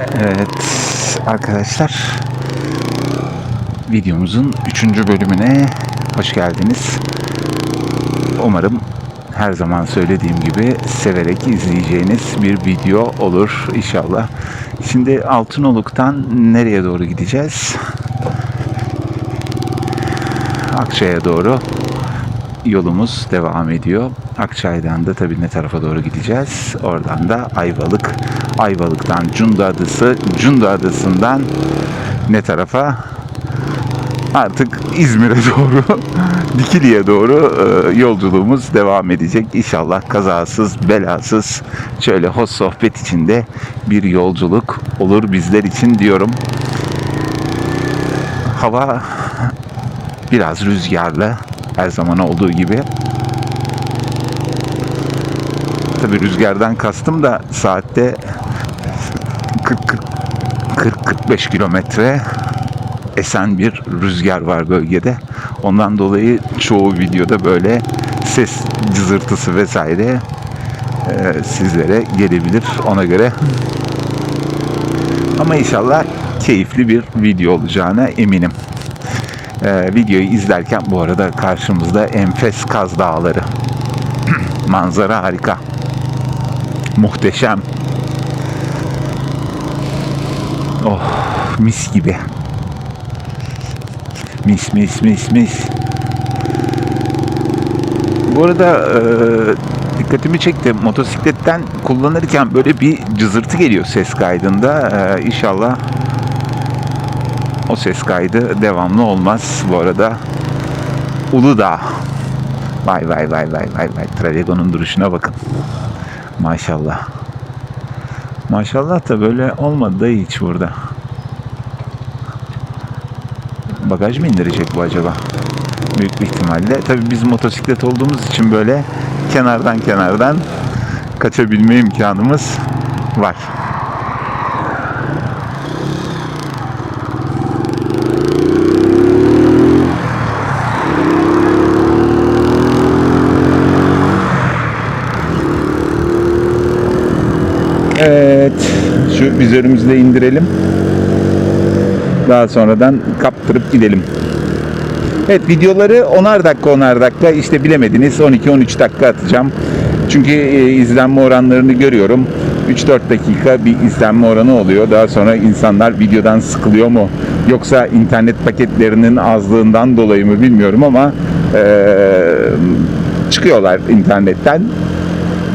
Evet arkadaşlar videomuzun 3. bölümüne hoş geldiniz. Umarım her zaman söylediğim gibi severek izleyeceğiniz bir video olur inşallah. Şimdi Altınoluk'tan nereye doğru gideceğiz? Akçay'a doğru yolumuz devam ediyor. Akçay'dan da tabii ne tarafa doğru gideceğiz? Oradan da Ayvalık. Ayvalık'tan Cunda Adası. Cunda Adası'ndan ne tarafa? Artık İzmir'e doğru, Dikili'ye doğru e, yolculuğumuz devam edecek. İnşallah kazasız, belasız, şöyle hoş sohbet içinde bir yolculuk olur bizler için diyorum. Hava biraz rüzgarlı her zaman olduğu gibi. Tabi rüzgardan kastım da saatte 40-45 kilometre esen bir rüzgar var bölgede. Ondan dolayı çoğu videoda böyle ses cızırtısı vesaire e, sizlere gelebilir ona göre. Ama inşallah keyifli bir video olacağına eminim. Ee, videoyu izlerken bu arada karşımızda enfes Kaz Dağları. Manzara harika. Muhteşem. Oh mis gibi. Mis mis mis mis. Bu arada e, dikkatimi çekti. Motosikletten kullanırken böyle bir cızırtı geliyor ses kaydında. E, inşallah o ses kaydı devamlı olmaz. Bu arada Uludağ. Vay vay vay vay vay vay. Travego'nun duruşuna bakın. Maşallah. Maşallah da böyle olmadı da hiç burada. Bagaj mı indirecek bu acaba? Büyük bir ihtimalle. Tabii biz motosiklet olduğumuz için böyle kenardan kenardan kaçabilme imkanımız var. Evet. Şu vizörümüzü indirelim. Daha sonradan kaptırıp gidelim. Evet videoları 10'ar dakika 10'ar dakika işte bilemediniz 12-13 dakika atacağım. Çünkü e, izlenme oranlarını görüyorum. 3-4 dakika bir izlenme oranı oluyor. Daha sonra insanlar videodan sıkılıyor mu? Yoksa internet paketlerinin azlığından dolayı mı bilmiyorum ama e, çıkıyorlar internetten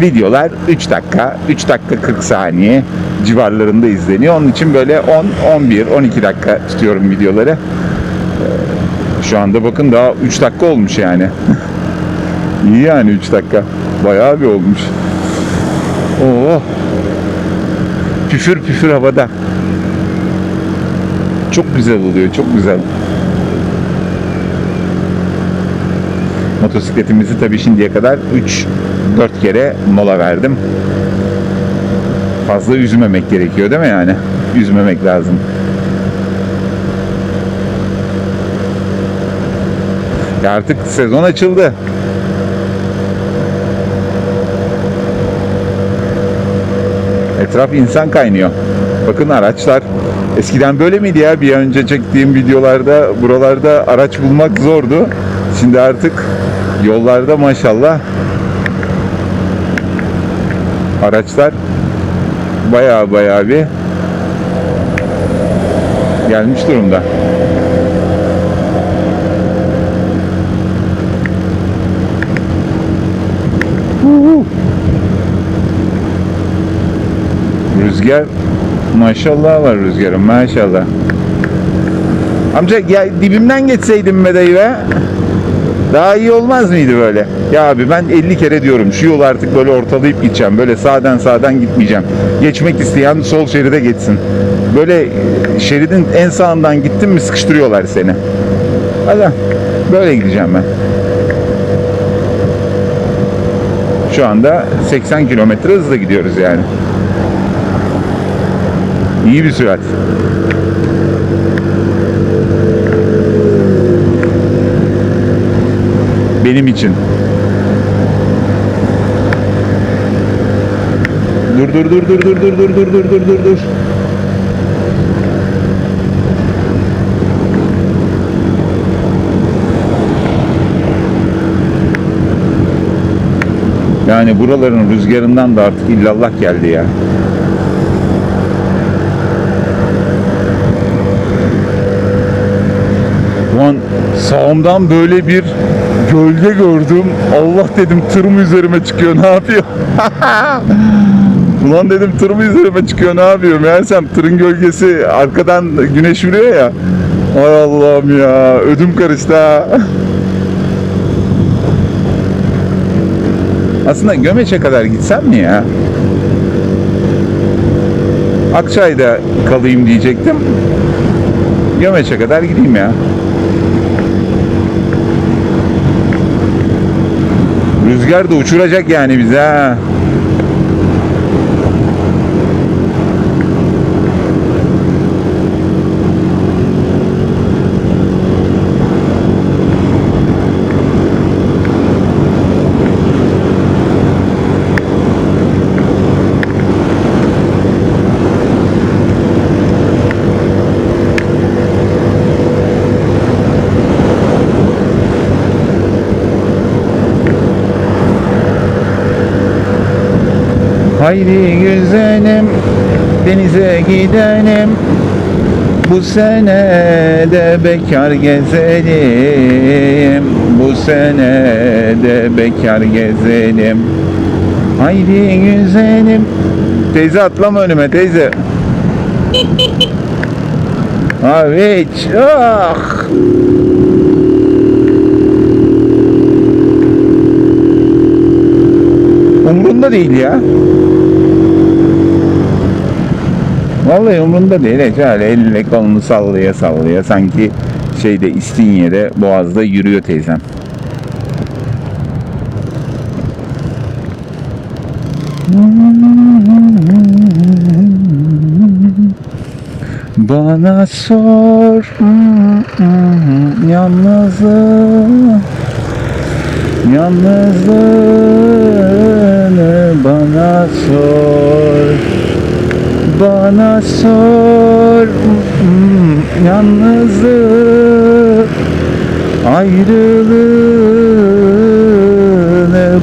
videolar 3 dakika, 3 dakika 40 saniye civarlarında izleniyor. Onun için böyle 10, 11, 12 dakika tutuyorum videoları. Ee, Şu anda bakın daha 3 dakika olmuş yani. İyi yani 3 dakika. Bayağı bir olmuş. Oo. Püfür püfür havada. Çok güzel oluyor, çok güzel. Motosikletimizi tabii şimdiye kadar 3 4 kere mola verdim. Fazla üzmemek gerekiyor değil mi yani? Üzmemek lazım. Ya artık sezon açıldı. Etraf insan kaynıyor. Bakın araçlar. Eskiden böyle miydi ya? Bir önce çektiğim videolarda buralarda araç bulmak zordu. Şimdi artık yollarda maşallah araçlar bayağı bayağı bir gelmiş durumda. Rüzgar maşallah var rüzgarın maşallah. Amca ya dibimden geçseydin be dayı be. Daha iyi olmaz mıydı böyle? Ya abi ben 50 kere diyorum şu yolu artık böyle ortalayıp gideceğim. Böyle sağdan sağdan gitmeyeceğim. Geçmek isteyen sol şeride geçsin. Böyle şeridin en sağından gittin mi sıkıştırıyorlar seni. Hadi böyle gideceğim ben. Şu anda 80 kilometre hızla gidiyoruz yani. İyi bir sürat. benim için. Dur dur dur dur dur dur dur dur dur dur dur dur. Yani buraların rüzgarından da artık illallah geldi ya. Sağımdan böyle bir gölge gördüm. Allah dedim tır mı üzerime çıkıyor ne yapıyor? Ulan dedim tır mı üzerime çıkıyor ne yapıyor? Meğersem tırın gölgesi arkadan güneş vuruyor ya. Ay Allah'ım ya ödüm karıştı ha. Aslında Gömeç'e kadar gitsem mi ya? Akçay'da kalayım diyecektim. Gömeç'e kadar gideyim ya. Rüzgar da uçuracak yani bize ha. Haydi güzelim denize gidelim. Bu sene de bekar gezelim. Bu sene de bekar gezelim. Haydi güzelim. Teyze atlama önüme teyze. Abi hiç. Ah. Umrunda değil ya. Vallahi umrunda değil. Hiç öyle elle kolunu sallaya sallaya sanki şeyde İstinye'de Boğaz'da yürüyor teyzem. Bana sor yalnızlığı Yalnızlığını bana sor Bana sor Yalnızlığı Ayrılığını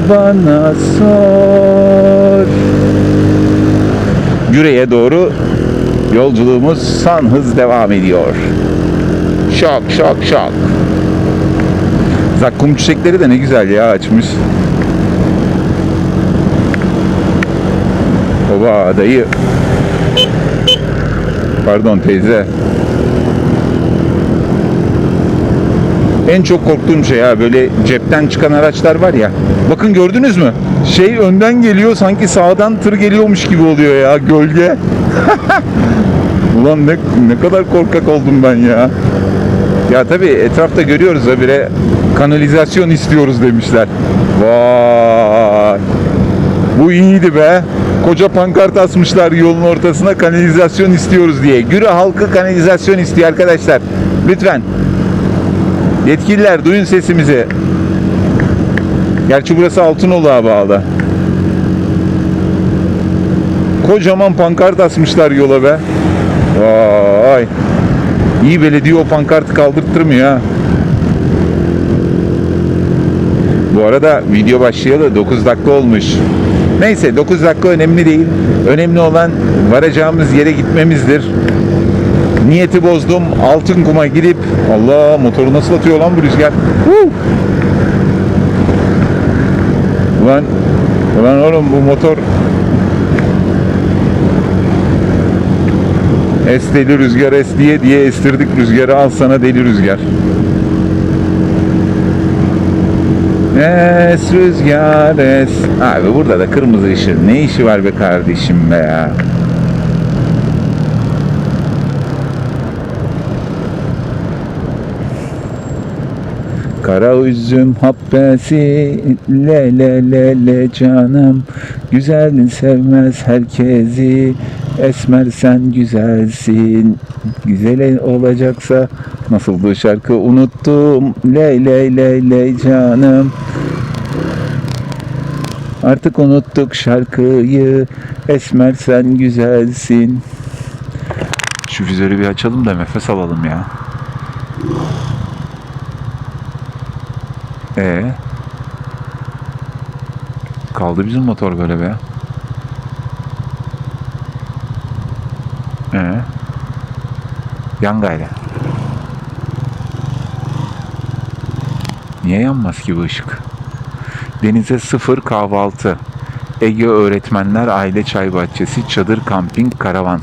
bana sor Yüreğe doğru yolculuğumuz san hız devam ediyor. Şok şok şok. Zakkum çiçekleri de ne güzel ya açmış. Baba dayı. Pardon teyze. En çok korktuğum şey ha böyle cepten çıkan araçlar var ya. Bakın gördünüz mü? Şey önden geliyor sanki sağdan tır geliyormuş gibi oluyor ya gölge. Ulan ne, ne kadar korkak oldum ben ya. Ya tabii etrafta görüyoruz habire kanalizasyon istiyoruz demişler. Vay. Bu iyiydi be. Koca pankart asmışlar yolun ortasına kanalizasyon istiyoruz diye. Güre halkı kanalizasyon istiyor arkadaşlar. Lütfen. Yetkililer duyun sesimizi. Gerçi burası Altınoluk'a bağlı. Kocaman pankart asmışlar yola be. Vay. İyi belediye o pankartı kaldırttırmıyor ha. Bu arada video başlayalı 9 dakika olmuş. Neyse 9 dakika önemli değil. Önemli olan varacağımız yere gitmemizdir. Niyeti bozdum. Altın kuma gidip Allah motoru nasıl atıyor lan bu rüzgar. Huu! Ulan, ulan oğlum bu motor Es deli rüzgar es diye diye estirdik rüzgarı al sana deli rüzgar. Es rüzgar es. Abi burada da kırmızı ışık. Ne işi var be kardeşim be ya. Kara üzüm habbesi le le le le canım Güzel sevmez herkesi Esmer sen güzelsin Güzel olacaksa Nasıl bu şarkı unuttum Le le le le canım Artık unuttuk şarkıyı Esmer sen güzelsin Şu füzörü bir açalım da nefes alalım ya. Ee? Kaldı bizim motor böyle be? Ee? Yan gayrı. Niye yanmaz ki bu ışık? Denize sıfır kahvaltı. Ege Öğretmenler Aile Çay Bahçesi Çadır Kamping Karavan.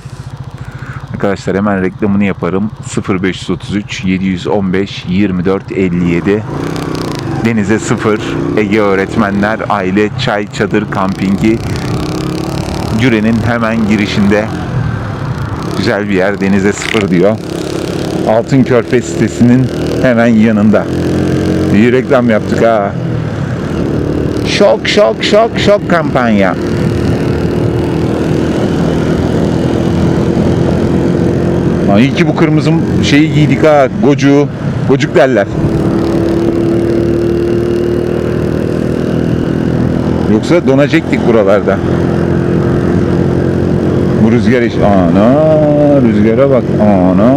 Arkadaşlar hemen reklamını yaparım. 0533 715 24 57 Denize sıfır Ege Öğretmenler Aile Çay Çadır Kampingi Cüre'nin hemen girişinde güzel bir yer denize sıfır diyor. Altın Körfez sitesinin hemen yanında. İyi reklam yaptık ha. Şok şok şok şok kampanya. Lan iyi ki bu kırmızı şeyi giydik ha. Gocu. Gocuk derler. Yoksa donacaktık buralarda. Bu rüzgar iş. Ana rüzgara bak. Ana.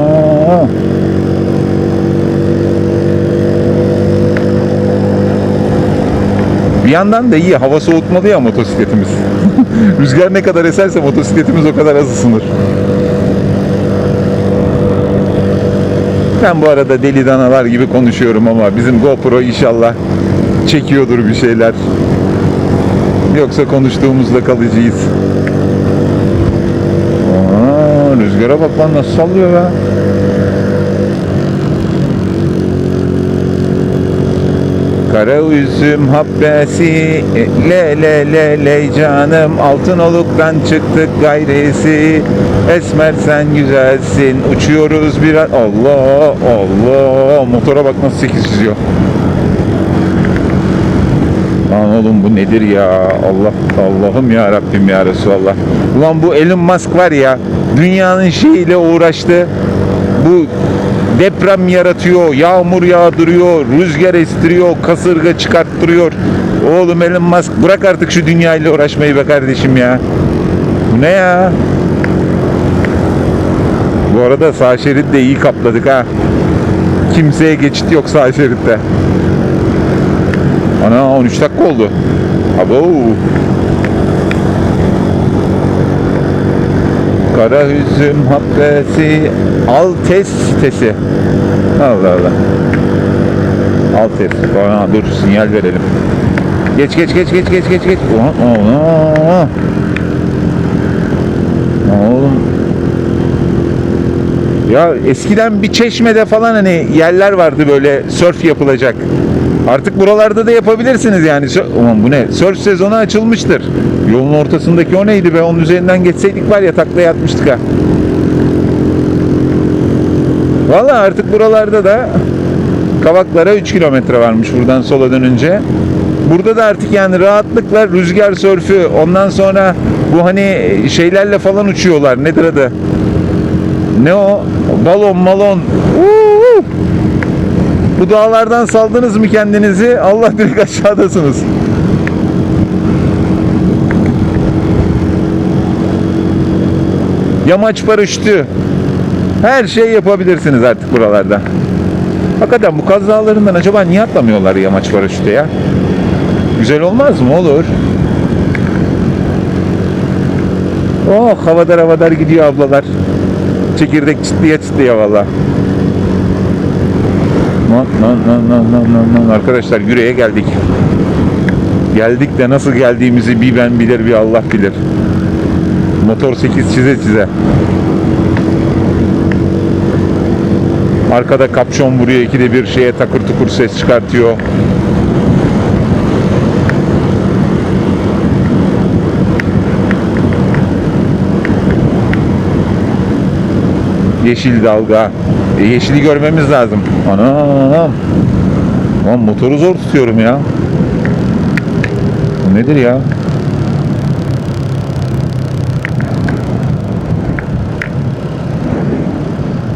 Bir yandan da iyi hava soğutmalı ya motosikletimiz. Rüzgar ne kadar eserse motosikletimiz o kadar az ısınır. Ben bu arada deli danalar gibi konuşuyorum ama bizim GoPro inşallah çekiyordur bir şeyler. Yoksa konuştuğumuzda kalıcıyız. Aa, rüzgara bak lan nasıl sallıyor ya. Kara üzüm habbesi le le le le canım altın oluktan çıktık gayresi. Esmer sen güzelsin uçuyoruz bir Allah Allah. Motora bak nasıl 8 çiziyor. Lan oğlum bu nedir ya? Allah Allah'ım ya Rabbim ya Resulallah. Ulan bu Elon Musk var ya dünyanın şeyiyle uğraştı. Bu deprem yaratıyor, yağmur yağdırıyor, rüzgar estiriyor, kasırga çıkarttırıyor. Oğlum Elon Musk bırak artık şu dünyayla uğraşmayı be kardeşim ya. Bu ne ya? Bu arada sağ şerit de iyi kapladık ha. Kimseye geçit yok sağ şeritte. Ana 13 dakika oldu. Abo. Kara hüzün habbesi Altes sitesi. Allah Allah. Altes. Aa, dur sinyal verelim. Geç geç geç geç geç geç geç. Oha, oha. Oğlum. Ya eskiden bir çeşmede falan hani yerler vardı böyle sörf yapılacak. Artık buralarda da yapabilirsiniz yani. Aman bu ne? Sörf sezonu açılmıştır. Yolun ortasındaki o neydi be? Onun üzerinden geçseydik var ya taklaya atmıştık ha. Valla artık buralarda da Kavaklara 3 kilometre varmış buradan sola dönünce. Burada da artık yani rahatlıkla rüzgar sörfü ondan sonra bu hani şeylerle falan uçuyorlar. Nedir adı? Ne o? Balon malon. Uuu! Bu dağlardan saldınız mı kendinizi? Allah direkt aşağıdasınız. Yamaç paraşütü. Her şey yapabilirsiniz artık buralarda. Hakikaten bu Kaz Dağları'ndan acaba niye atlamıyorlar yamaç paraşütü ya? Güzel olmaz mı? Olur. Oh havadar havadar gidiyor ablalar. Çekirdek çıtlıya çıtlıya valla. Lan lan lan lan lan lan lan. Arkadaşlar yüreğe geldik. Geldik de nasıl geldiğimizi bir ben bilir bir Allah bilir. Motor 8 çize çize. Arkada kapşon vuruyor ikide bir şeye takır tukur ses çıkartıyor. Yeşil dalga. E, yeşili görmemiz lazım. Anam. Lan motoru zor tutuyorum ya. Bu nedir ya?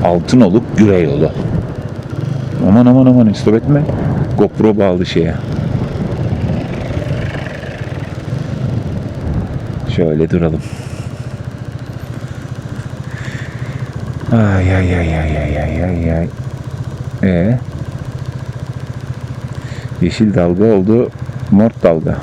Altınoluk Güre yolu. Aman aman aman istop etme. GoPro bağlı şeye. Şöyle duralım. Ay ay ay ay ay ay ay ay. Ee? Yeşil dalga oldu. Mor dalga.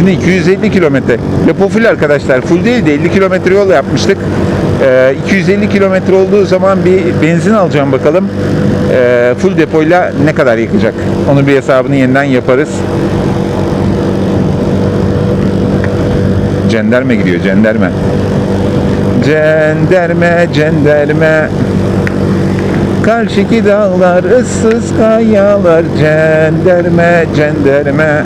Şimdi 250 kilometre. Depo full arkadaşlar. Full değil de 50 kilometre yol yapmıştık. Ee, 250 kilometre olduğu zaman bir benzin alacağım bakalım. Ee, full depoyla ne kadar yakacak? Onun bir hesabını yeniden yaparız. Cenderme gidiyor, cenderme. Cenderme, cenderme. Karşıki dağlar, ıssız kayalar. Cenderme, cenderme.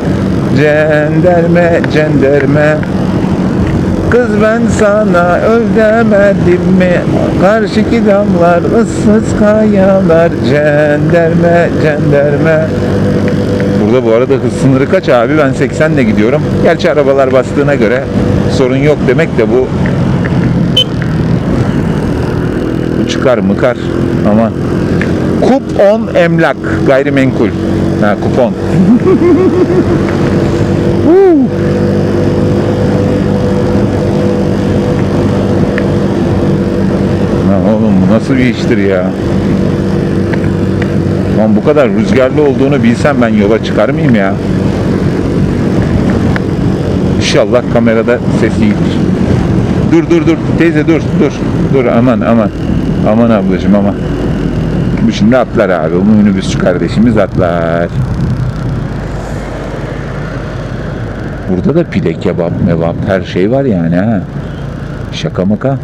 Cenderme, cenderme. Kız ben sana öl demedim mi? Karşıki damlar, ıssız kayalar. Cenderme, cenderme. Burada bu arada hız sınırı kaç abi? Ben 80 ile gidiyorum. Gerçi arabalar bastığına göre sorun yok demek de bu çıkar mıkar ama kupon emlak gayrimenkul. Ha kupon. Lan oğlum bu nasıl bir iştir ya? Lan bu kadar rüzgarlı olduğunu bilsem ben yola çıkar mıyım ya? İnşallah kamerada ses iyidir. Dur dur dur teyze dur dur dur aman aman aman ablacığım aman. Bu şimdi atlar abi. Bu minibüsçü kardeşimiz atlar. Burada da pide, kebap, mebap her şey var yani ha. Şaka maka.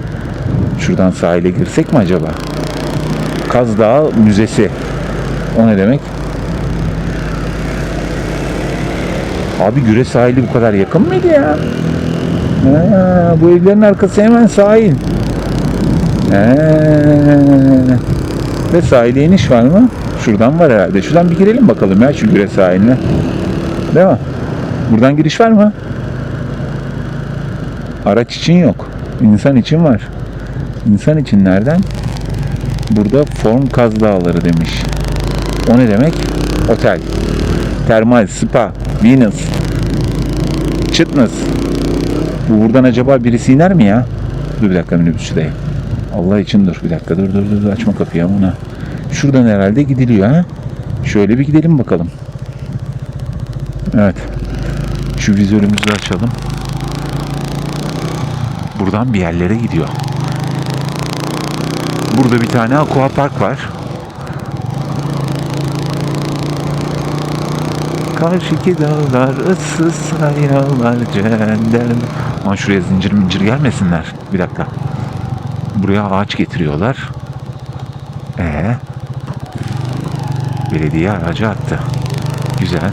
Şuradan sahile girsek mi acaba? Kaz Dağı Müzesi. O ne demek? Abi Güre sahili bu kadar yakın mıydı ya? Ha, bu evlerin arkası hemen sahil. Ha. Ve sahile iniş var mı? Şuradan var herhalde. Şuradan bir girelim bakalım ya şu Güre sahiline. Değil mi? Buradan giriş var mı? Araç için yok. İnsan için var. İnsan için nereden? Burada Form Kaz Dağları demiş. O ne demek? Otel. Termal, spa, Venus, Çıtnız. Bu buradan acaba birisi iner mi ya? Dur bir dakika minibüsçüdeyim. Allah için dur bir dakika dur dur dur, açma kapıyı ama. Şuradan herhalde gidiliyor ha. Şöyle bir gidelim bakalım. Evet. Şu vizörümüzü açalım. Buradan bir yerlere gidiyor. Burada bir tane aqua park var. Karşıki dağlar ıssız hayaller cenderme. Ama şuraya zincir mincir gelmesinler. Bir dakika. Buraya ağaç getiriyorlar. Ee, belediye aracı attı. Güzel.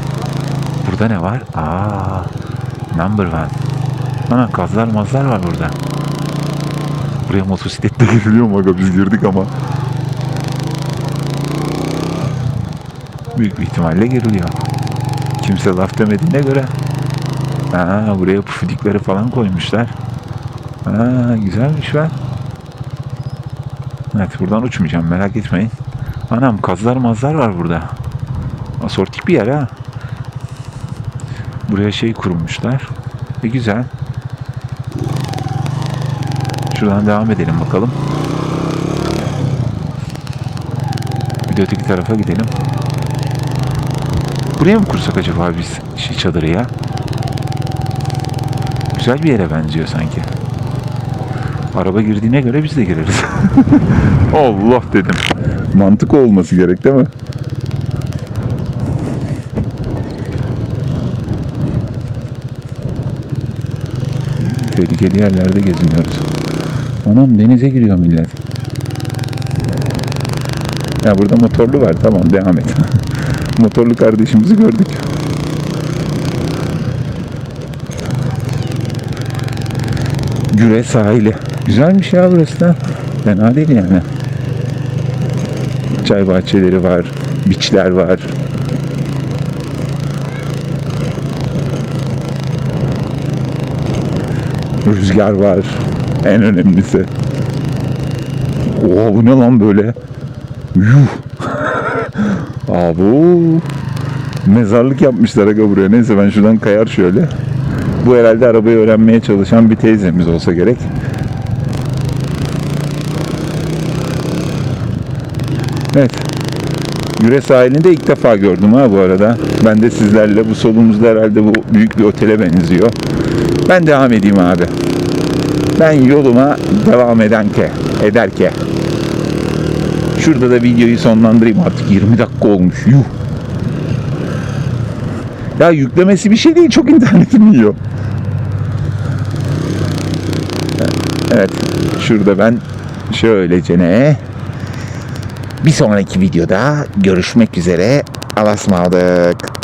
Burada ne var? Aa, number one. Ana kazlar mazlar var burada. Buraya motosikletle giriliyor mu? Biz girdik ama. Büyük bir ihtimalle giriliyor. Kimse laf demediğine göre. Aa, buraya pufudikleri falan koymuşlar. Aa, güzelmiş be. Evet buradan uçmayacağım merak etmeyin. Anam kazlar mazlar var burada. Asortik bir yer ha. Buraya şey kurmuşlar. E güzel. Şuradan devam edelim bakalım. Bir de öteki tarafa gidelim. Buraya mı kursak acaba biz şey çadırı ya? Güzel bir yere benziyor sanki. Araba girdiğine göre biz de gireriz. Allah dedim. Mantık olması gerek değil mi? Tehlikeli yerlerde geziniyoruz. Anam denize giriyor millet. Ya burada motorlu var. Tamam devam et. motorlu kardeşimizi gördük. Güre sahili. Güzelmiş ya burası da. Fena değil yani. Çay bahçeleri var. Biçler var. Rüzgar var. En önemlisi. Oo bu ne lan böyle? Yuh. Abu. Mezarlık yapmışlar aga buraya. Neyse ben şuradan kayar şöyle. Bu herhalde arabayı öğrenmeye çalışan bir teyzemiz olsa gerek. Evet. Güre sahilinde ilk defa gördüm ha bu arada. Ben de sizlerle bu solumuzda herhalde bu büyük bir otele benziyor. Ben devam edeyim abi. Ben yoluma devam edenke, ederke. Şurada da videoyu sonlandırayım artık 20 dakika olmuş. Yuh. Ya yüklemesi bir şey değil çok internetim yiyor. Evet şurada ben şöylece ne bir sonraki videoda görüşmek üzere. Alasmadık.